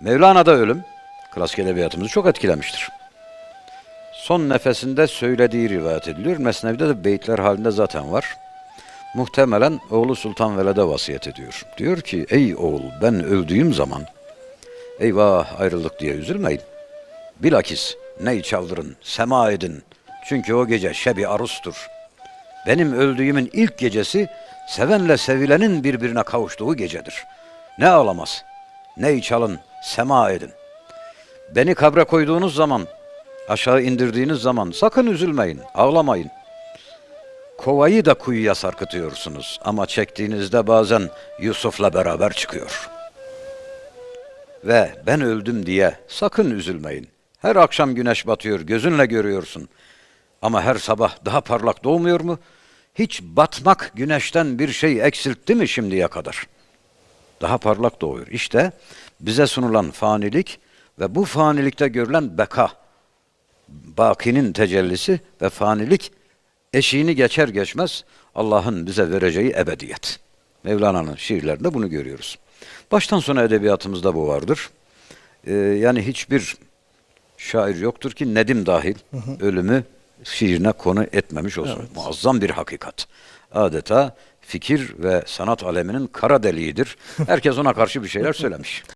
Mevlana'da ölüm, klasik edebiyatımızı çok etkilemiştir. Son nefesinde söylediği rivayet ediliyor. Mesnevi'de de beyitler halinde zaten var. Muhtemelen oğlu Sultan Veled'e vasiyet ediyor. Diyor ki, ey oğul ben öldüğüm zaman, eyvah ayrıldık diye üzülmeyin. Bilakis ney çaldırın, sema edin. Çünkü o gece şebi arustur. Benim öldüğümün ilk gecesi sevenle sevilenin birbirine kavuştuğu gecedir. Ne ağlamaz, ney çalın, sema edin. Beni kabre koyduğunuz zaman, aşağı indirdiğiniz zaman sakın üzülmeyin, ağlamayın. Kovayı da kuyuya sarkıtıyorsunuz ama çektiğinizde bazen Yusuf'la beraber çıkıyor. Ve ben öldüm diye sakın üzülmeyin. Her akşam güneş batıyor, gözünle görüyorsun. Ama her sabah daha parlak doğmuyor mu? Hiç batmak güneşten bir şey eksiltti mi şimdiye kadar? Daha parlak doğuyor. İşte bize sunulan fanilik ve bu fanilikte görülen beka, bakinin tecellisi ve fanilik eşiğini geçer geçmez Allah'ın bize vereceği ebediyet. Mevlana'nın şiirlerinde bunu görüyoruz. Baştan sona edebiyatımızda bu vardır. Ee, yani hiçbir şair yoktur ki Nedim dahil ölümü şiirine konu etmemiş olsun. Muazzam bir hakikat. Adeta fikir ve sanat aleminin kara deliğidir. Herkes ona karşı bir şeyler söylemiş.